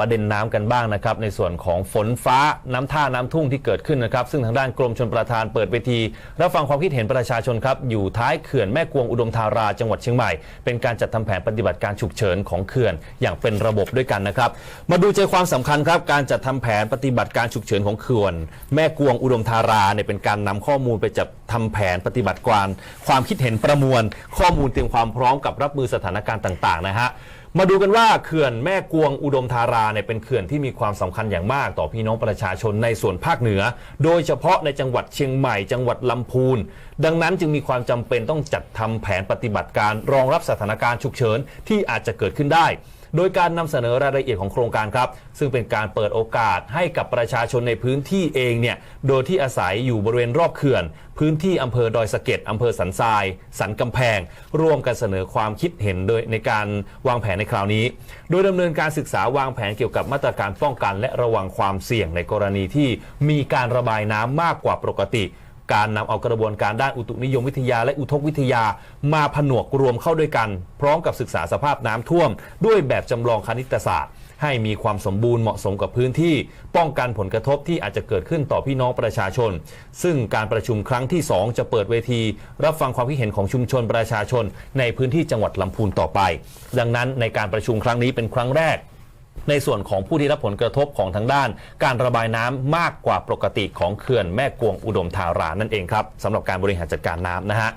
ประเด็นน้ำกันบ้างนะครับในส่วนของฝนฟ้าน้ำท่าน้ำทุ่งที่เกิดขึ้นนะครับ ซึ่งทางด้านกรมชลประทานเปิดเวทีรับฟังความคิดเห็นประชาชนครับอยู่ท้ายเขื่อนแม่กวงอุดมธาราจังหวัดเชียงใหม่ เป็นการจัดทำแผนปฏิบัติการฉุกเฉินของเขื่อนอย่างเป็นระบบด้วยกันนะครับ มาดูใจความสำคัญครับการจัดทำแผนปฏิบัติการฉุกเฉินของเขื่อนแม่กวงอุดมธาราเนี่ยเป็นการนำข้อมูลไปจัดทำแผนปฏิบัติการความคิดเห็นประมวล ข้อมูลเตรียมความพร้อมกับรับมือสถานการณ์ต่าง ๆ นะฮะมาดูกันว่าเขื่อนแม่กวงอุดมธาราเนี่ยเป็นเขื่อนที่มีความสำคัญอย่างมากต่อพี่น้องประชาชนในส่วนภาคเหนือ โดยเฉพาะในจังหวัดเชียงใหม่ จังหวัดลำพูน ดังนั้นจึงมีความจำเป็นต้องจัดทำแผนปฏิบัติการรองรับสถานการณ์ฉุกเฉินที่อาจจะเกิดขึ้นได้ โดยการนำเสนอรายละเอียดของโครงการครับ ซึ่งเป็นการเปิดโอกาสให้กับประชาชนในพื้นที่เองเนี่ยโดยที่อาศัยอยู่บริเวณรอบเขื่อน พื้นที่อำเภอดอยสะเก็ดอำเภอสันทราย สันกำแพง ร่วมกันเสนอความคิดเห็นโดยในการวางแผนในคราวนี้ โดยดำเนินการศึกษาวางแผนเกี่ยวกับมาตรการป้องกันและระวังความเสี่ยงในกรณีที่มีการระบายน้ำมากกว่าปกติ การนำเอากระบวนการด้านอุตุนิยมวิทยา และอุทกวิทยา มาผนวกรวมเข้าด้วยกัน พร้อมกับศึกษาสภาพน้ำท่วม ด้วยแบบจำลองคณิตศาสตร์ ให้มีความสมบูรณ์เหมาะสมกับพื้นที่ ป้องกันผลกระทบที่อาจจะเกิดขึ้นต่อพี่น้องประชาชน ซึ่งการประชุมครั้งที่ 2 จะเปิดเวที รับฟังความคิดเห็นของชุมชนประชาชน ในพื้นที่จังหวัดลำพูนต่อไป ดังนั้นในการประชุมครั้งนี้เป็นครั้งแรก ในส่วนของผู้ที่รับผลกระทบของทางด้าน การระบายน้ำมากกว่าปกติของเขื่อนแม่กวงอุดมธารานั่นเองครับสำหรับการบริหารจัดการน้ำนะฮะ